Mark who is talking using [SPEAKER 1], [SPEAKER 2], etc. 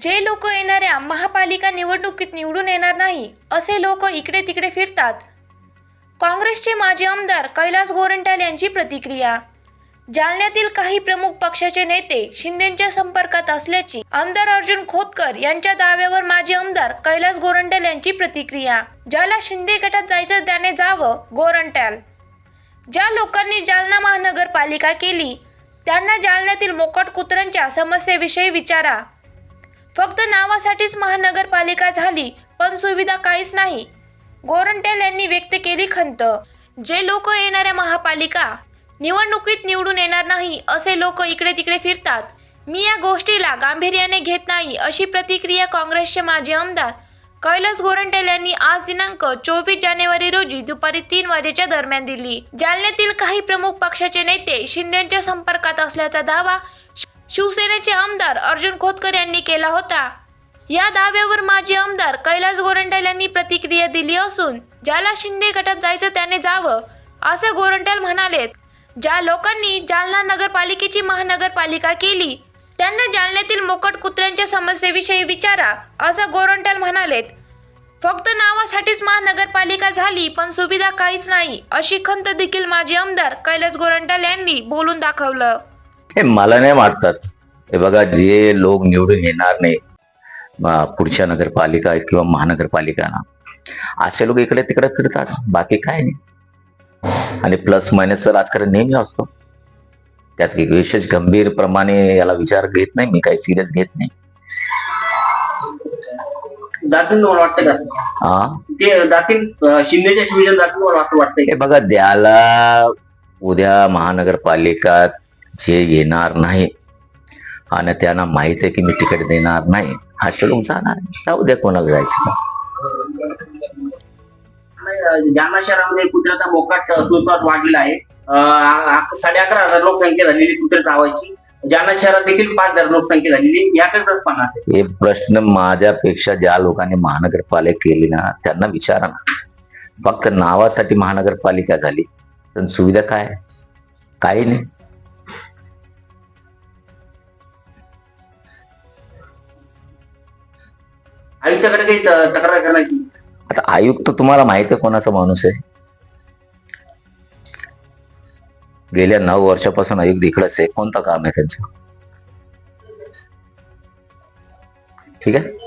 [SPEAKER 1] जे लोक येणाऱ्या महापालिका निवडणुकीत निवडून येणार नाही असे लोक इकडे तिकडे फिरतात. काँग्रेसचे माजी आमदार कैलास गोरंट्याल यांची प्रतिक्रिया जालन्यातील काही प्रमुख पक्षाचे नेते शिंदेच्या संपर्कात असल्याची आमदार अर्जुन खोतकर यांच्या दाव्यावर माजी आमदार कैलास गोरंट्याल यांची प्रतिक्रिया ज्याला शिंदे गटात जायचं त्याने जावं गोरंट्याल. ज्या लोकांनी जालना महानगरपालिका केली त्यांना जालन्यातील मोकट कुत्र्यांच्या समस्येविषयी विचारा. फक्त नावासाठीच महानगरपालिका झाली पण सुविधा काहीच नाही. गोरंट्याल यांनी व्यक्त केली खंत. जे लोक येणाऱ्या महापालिका निवडणुकीत निवडून येणार नाही असे लोक इकडे तिकडे फिरतात. मी या गोष्टीला गांभीर्याने घेत नाही अशी प्रतिक्रिया काँग्रेसचे माजी आमदार कैलास गोरंटेल यांनी आज दिनांक चोवीस जानेवारी रोजी दुपारी तीन वाजेच्या दरम्यान दिली. जालन्यातील काही प्रमुख पक्षाचे नेते शिंदेच्या संपर्कात असल्याचा दावा शिवसेनेचे आमदार अर्जुन खोतकर यांनी केला होता. या दाव्यावर माजी आमदार कैलास गोरंट्याल यांनी प्रतिक्रिया दिली असून ज्याला शिंदे गटात जायचं त्याने जावं असं गोरंट्याल म्हणालेत. ज्या लोकांनी जालना नगरपालिकेची महानगरपालिका केली त्यांना जालन्यातील मोकट कुत्र्यांच्या समस्येविषयी विचारा असं गोरंट्याल म्हणालेत. फक्त नावासाठीच महानगरपालिका झाली पण सुविधा काहीच नाही अशी खंत देखील माजी आमदार कैलास गोरंट्याल यांनी बोलून दाखवलं.
[SPEAKER 2] हे मला नाही वाटतात हे बघा जे लोक निवडून येणार नाही पुढच्या नगरपालिका किंवा महानगरपालिका ना असे लोक इकडे तिकडे फिरतात. बाकी काय नाही. आणि प्लस मायनसचं राजकारण नेहमी असतो. त्यात विशेष गंभीर प्रमाणे याला विचार घेत नाही मी काही सिरियस घेत नाही. हा हे बघा द्याला उद्या महानगरपालिकात जे येणार नाही. आणि त्यांना माहीत आहे की मी तिकीट देणार नाही. असे लोक जाणार जाऊ द्या कोणाला जायचं
[SPEAKER 3] जालना शहरामध्ये कुत्र्याचा मोकाट तुटवडा वाढलेला आहे. साडे अकरा हजार लोकसंख्या झालेली कुत्रे चावायची जालना शहरात देखील पाच हजार लोकसंख्या झालेली. याकडेच पण आहे.
[SPEAKER 2] हे प्रश्न माझ्यापेक्षा ज्या लोकांनी महानगरपालिका केली ना त्यांना विचारा ना. फक्त नावासाठी महानगरपालिका झाली पण सुविधा काय? काही नाही.
[SPEAKER 3] आयुक्ताकडे काही त- तक्रार करायची
[SPEAKER 2] आता आयुक्त तुम्हाला माहीत आहे कोणाचा माणूस आहे? गेल्या नऊ वर्षापासून आयुक्त इकडंच आहे. कोणतं काम आहे त्यांचं? ठीक आहे?